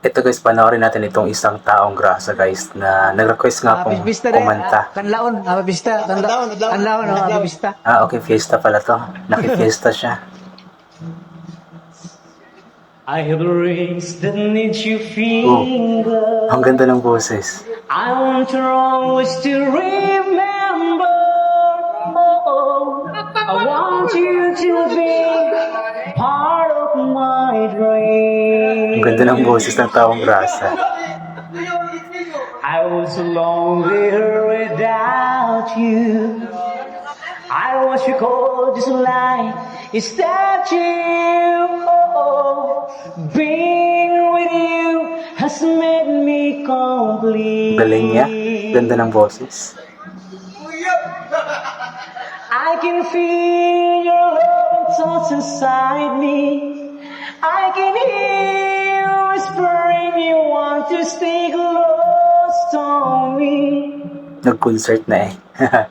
Ito guys, panoorin natin itong isang taong grasa guys na nag-request nga pong Pista rin. kumanta. ah, Kanlaon, ah, pista. Kanlaon, oh, Adlaon. pista. Ah, okay, fiesta pala to. Naki-fiesta siya. I have rings that need you Oh, finger. ang ganda ng boses. I want you always to remember. Oh, I want you to be part of my dream. Ganda ng boses ng taong grasa. I was lonely without you. I was your gorgeous light. Is that you? Oh, being with you has made me complete. Galing niya. Ganda ng boses. I can feel your love thoughts inside me. I can hear whispering you want to stay close to me. Nag-concert na eh.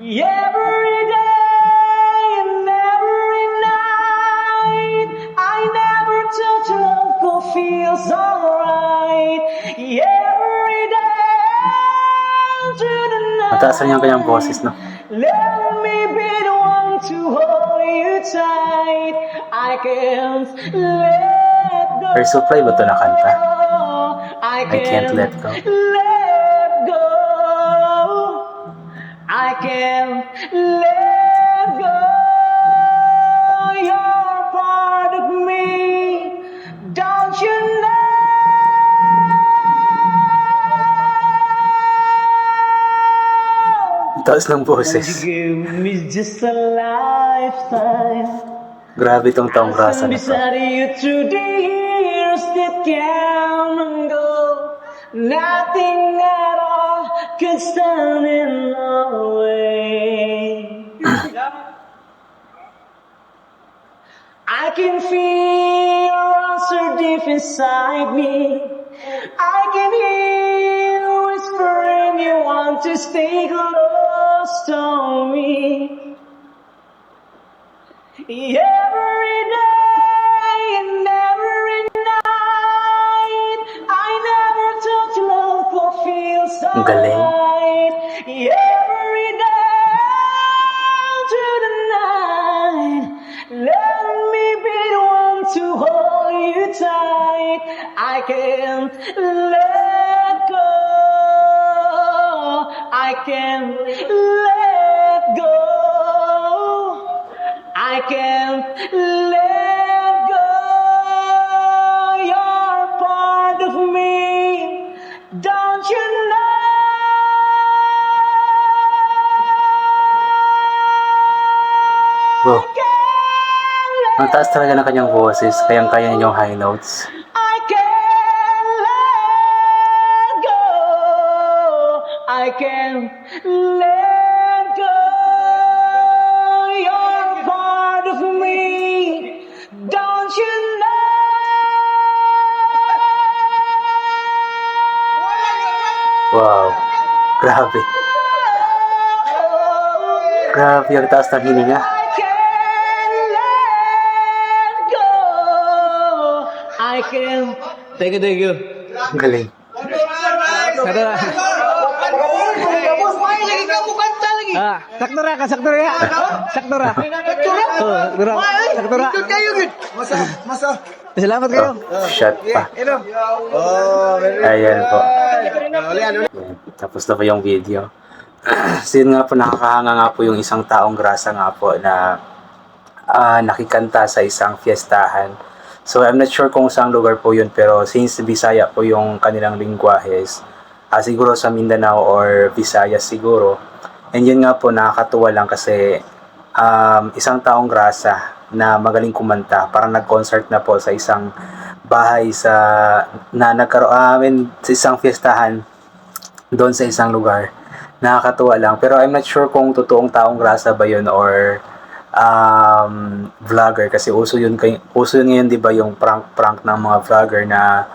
Every day and every night, I never thought love could feel so right. Every day through the night. Mataas rin yung kanyang boses, no? Let me be the one to hold you tight. I can't let Air Supply ba ito nakanta? I I can't let go. Let go. I can't let go. You're part of me. Don't you know? Taas ng boses. give me just a lifetime. Grabe itong taong Stand na to. Go. Nothing at all could stand in our way. I can feel answer deep inside me. I can hear you whispering you want to stay close to me. Every day Galing. through the night, let me be the one to hold you tight. I can't let go. I can't let go. I can't know? Wow. Ang taas talaga ng kanyang boses. Kayang-kaya niya yung high notes. I can't let go. I can't let go. You're part of me. Don't you Wow. Grabe. know? Grabe ang taas ng hininga. I can. Thank you, thank you. Galing. Kada na. Ah, sakto ra ka, sakto ra. Sakto ra. Oh, sakto ra. Sakto ra. Masa, masa. Salamat kayo. Oh, shot pa. Oh, very Ayan po. Ayan. Tapos na po yung video. so yun nga po, nakakahanga nga po yung isang taong grasa nga po na ah, nakikanta sa isang fiestahan. So I'm not sure kung saan lugar po yun pero since Bisaya po yung kanilang lingwahes, ah, siguro sa Mindanao or Visayas siguro. And yun nga po nakakatuwa lang kasi um, isang taong grasa na magaling kumanta, parang nag-concert na po sa isang bahay sa na nagkaroon ah, I mean, sa isang fiestahan doon sa isang lugar. Nakakatuwa lang. Pero I'm not sure kung totoong taong grasa ba yun or um, vlogger. Kasi uso yun, kay, uso yun ngayon, di ba, yung prank-prank ng mga vlogger na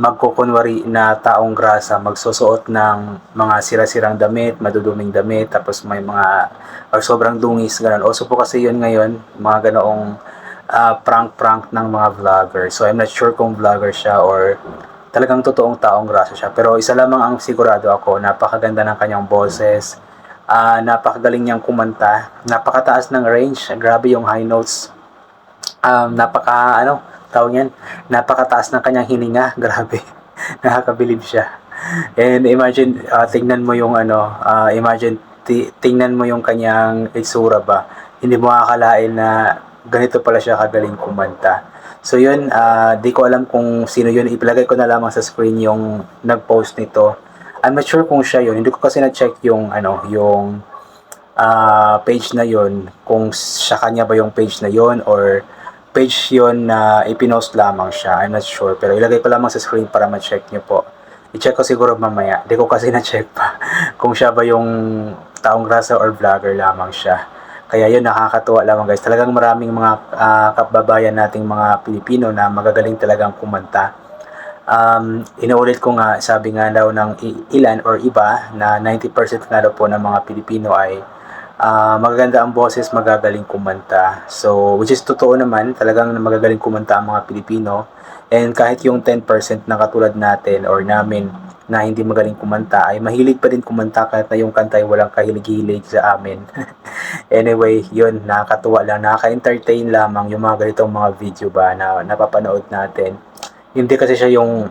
magkukunwari na taong grasa, magsusuot ng mga sira-sirang damit, maduduming damit, tapos may mga, or sobrang dungis, ganun. Uso po kasi yun ngayon, mga ganoong ah, prank-prank ng mga vlogger. So, I'm not sure kung vlogger siya or talagang totoong taong grasa siya. Pero isa lamang ang sigurado ako, napakaganda ng kanyang boses, ah napakagaling niyang kumanta, napakataas ng range, grabe yung high notes, um, napaka, ano, tawag yan, napakataas ng kanyang hininga, grabe, nakakabilib siya. And imagine, ah, tingnan mo yung ano, ah, imagine, ti- tingnan mo yung kanyang itsura ba, hindi mo akalain na ganito pala siya kagaling kumanta. So yun, ah, di ko alam kung sino yun, ipilagay ko na lamang sa screen yung nag-post nito. I'm not sure kung siya yun, hindi ko kasi na-check yung, ano, yung ah, page na yon kung sa kanya ba yung page na yon or page yon na ipinost lamang siya. I'm not sure. Pero ilagay ko lamang sa screen para ma-check nyo po. I-check ko siguro mamaya. Di ko kasi na-check pa kung siya ba yung taong grasa or vlogger lamang siya. Kaya yun, nakakatuwa lamang guys. Talagang maraming mga ah, kababayan nating mga Pilipino na magagaling talagang kumanta. Um, inuulit ko nga, sabi nga daw ng ilan or iba na 90% nga daw po ng mga Pilipino ay ah, magaganda ang boses, magagaling kumanta. So, which is totoo naman, talagang magagaling kumanta ang mga Pilipino. And kahit yung 10% na katulad natin or namin na hindi magaling kumanta, ay mahilig pa din kumanta kahit na yung kanta ay walang kahilig-hilig sa amin. anyway, yun, nakakatuwa lang, nakaka-entertain lamang yung mga ganitong mga video ba na napapanood natin. Hindi kasi siya yung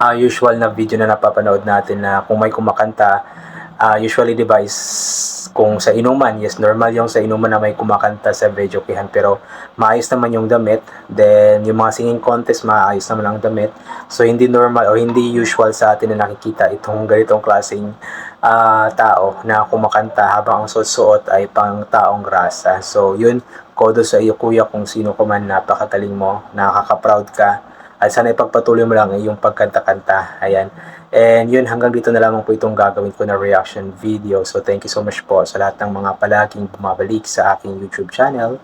ah, usual na video na napapanood natin na kung may kumakanta, ah, usually di ba is kung sa inuman, yes, normal yung sa inuman na may kumakanta sa video kihan pero maayos naman yung damit. Then, yung mga singing contest, maayos naman ang damit. So, hindi normal o hindi usual sa atin na nakikita itong ganitong klaseng ah, tao na kumakanta habang ang suot-suot ay pang taong grasa. So, yun, kodo sa iyo kuya kung sino ko man napakataling mo, nakaka-proud ka. At sana ipagpatuloy mo lang yung pagkanta-kanta. Ayan. And yun, hanggang dito na lamang po itong gagawin ko na reaction video. So, thank you so much po sa lahat ng mga palaging bumabalik sa aking YouTube channel.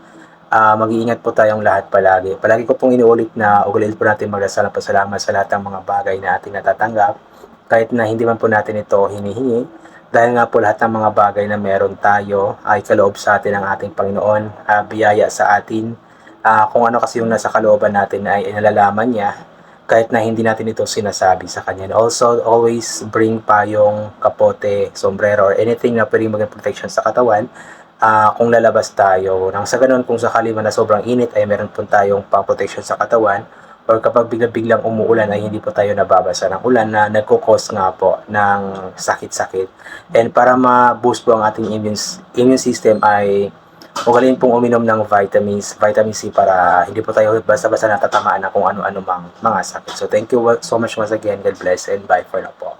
Ah, mag-iingat po tayong lahat palagi. Palagi ko pong inuulit na ugalit po natin magdasal ng pasalamat sa lahat ng mga bagay na ating natatanggap. Kahit na hindi man po natin ito hinihingi. Dahil nga po lahat ng mga bagay na meron tayo ay kaloob sa atin ng ating Panginoon, ah, biyaya sa atin. Ah, kung ano kasi yung nasa kalooban natin ay inalalaman niya kahit na hindi natin ito sinasabi sa kanya. And also, always bring payong, kapote, sombrero, or anything na pwedeng maging protection sa katawan ah, kung lalabas tayo. Nang sa ganun, kung sakali man na sobrang init, ay meron po tayong pang protection sa katawan. Or kapag bigla-biglang umuulan ay hindi po tayo nababasa ng ulan na nagkukos nga po ng sakit-sakit. And para ma-boost po ang ating immune, immune system ay Ugaling pong uminom ng vitamins, vitamin C para hindi po tayo basta-basta natatamaan na kung ano-ano mang mga sakit. So thank you so much once again. God bless and bye for now po.